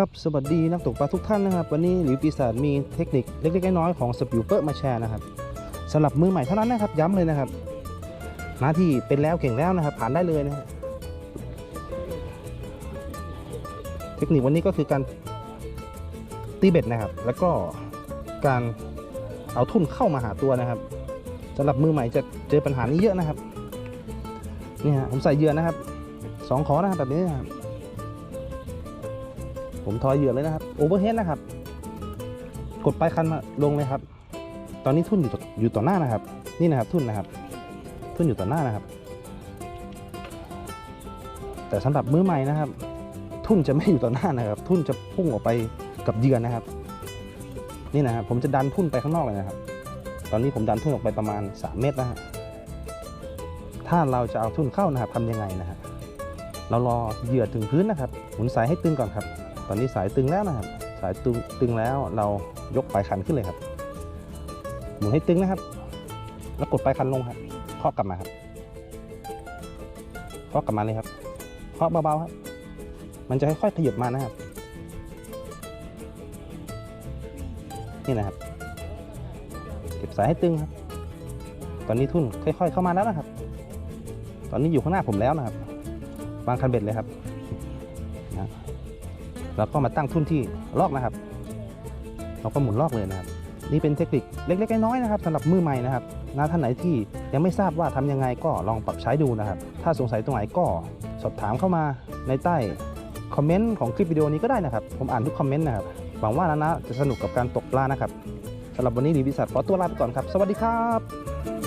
ครับ สวัสดีนักตกปลาทุกท่านนะครับ วันนี้หลิวปีศาจมีเทคนิคเล็กๆน้อยๆของสปิวเปอร์มาแชร์นะครับสำหรับมือใหม่เท่านั้นนะครับ ย้ำเลยนะครับหน้าที่เป็นแล้วเก่งแล้วนะครับ ผ่านได้เลยนะฮะเทคนิควันนี้ก็คือการตีเบ็ดนะครับ แล้วก็การเอาทุ่นเข้ามาหาตัวนะครับสำหรับมือใหม่จะเจอปัญหานี้เยอะนะครับนี่ฮะผมใส่เยื่อนะครับสองขอนะครับแบบนี้นะครับ ผมทอยเหยื่อเลยนะครับโอเวอร์เฮดนะครับ กดปลายคันมาลงเลยครับ ตอนนี้ทุ่นอยู่ต่อยู่ต่อหน้านะครับ นี่นะครับทุ่นนะครับ ทุ่นอยู่ต่อหน้านะครับ แต่สำหรับมือใหม่นะครับ ทุ่นจะไม่อยู่ต่อหน้านะครับ ทุ่นจะพุ่งออกไปกับเหยื่อนะครับ นี่นะครับผมจะดันทุ่นไปข้างนอกเลยนะครับ ตอนนี้ผมดันทุ่นออกไปประมาณ 3 เมตรนะฮะถ้าเราจะเอาทุ่นเข้านะครับทำยังไงนะฮะ เรารอเหยื่อถึงพื้นนะครับ หมุนสายให้ตึงก่อนครับ ตอนนี้สายตึงแล้วนะครับ สายตึงตึงแล้วเรายกปลายคันขึ้นเลยครับ หมุนให้ตึงนะครับ แล้วกดปลายคันลงครับเคาะกลับมาครับเคาะกลับมาเลยครับเคาะเบาๆครับ มันจะค่อยๆขยับมานะครับ นี่นะครับ เก็บสายให้ตึงครับ ตอนนี้ทุ่นค่อย ๆ เข้ามาแล้วนะครับ ตอนนี้อยู่ข้างหน้าผมแล้วนะครับ วางคันเบ็ดเลยครับแล้วก็มาตั้งทุ่นที่ลอกนะครับ เราก็หมุนลอกเลยนะครับ นี่เป็นเทคนิคเล็กๆน้อยๆนะครับสำหรับมือใหม่นะครับนะท่านไหนที่ยังไม่ทราบว่าทำยังไงก็ลองปรับใช้ดูนะครับ ถ้าสงสัยตรงไหนก็สอบถามเข้ามาในใต้คอมเมนต์ของคลิปวิดีโอนี้ก็ได้นะครับ ผมอ่านทุกคอมเมนต์นะครับหวังว่านะนะจะสนุกกับการตกปลานะครับสำหรับวันนี้ดีวิสัทขอตัวลาไปก่อนครับ สวัสดีครับ